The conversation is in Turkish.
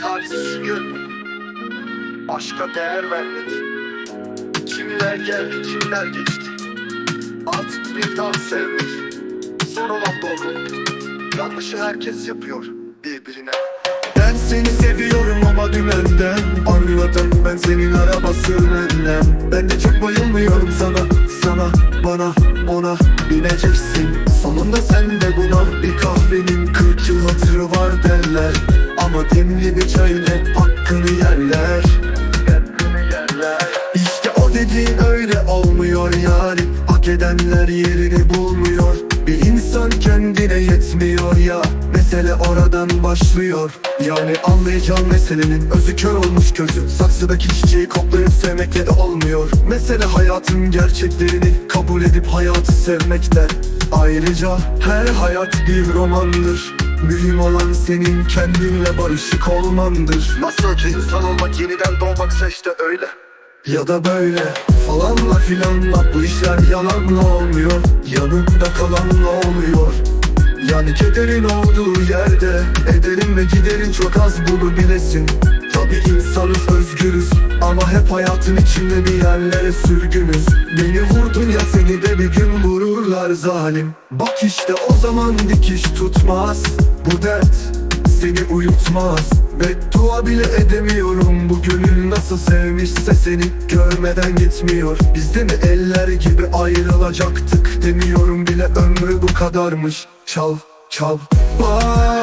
Talihsiz gün Aşka değer vermedi. Kimler geldi kimler geçti? Artık bir daha sevmek Son olan doğru Yanlışı herkes yapıyor birbirine. Ben seni seviyorum ama dümenden Anladım. Ben senin arabasından Ben de çok ona bineceksin. Sonunda sen de buna bir kahvenin 40 yıl hatırı var derler. Ama demli bir çayla hakkını yerler. İşte o dediğin öyle olmuyor yani Hak edenler yerini bulmuyor. Bir insan kendine yetmiyor ya. Mesele oradan başlıyor. Yani anlayacağım meselenin özü kör olmuş gözü. Saksıdaki çiçeği koklayıp sevmekle de olmuyor. Mesele hayatın gerçeklerini kabul hayatı sevmekten Ayrıca her hayat bir romandır. Mühim olan senin kendinle barışık olmandır. Nasıl ki insan olmak yeniden doğmaksa işte öyle. Ya da böyle falanla filanla bu işler yalanla olmuyor. Yanında kalanla oluyor. Yani kederin olduğu yerde Ederin ve giderin çok az bunu bilesin. Tabi insanız özgürüz Ama hep hayatın içinde bir yerlere sürgünüz. Beni vurdun ya seni de bir gün vururlar zalim. Bak işte o zaman dikiş tutmaz. Bu dert seni uyutmaz. Beddua bile edemiyorum. Bu gönül nasıl sevmişse seni Görmeden gitmiyor. Biz de mi eller gibi ayrılacaktık Demiyorum bile. Ömrü bu kadarmış. Çal çal. Bye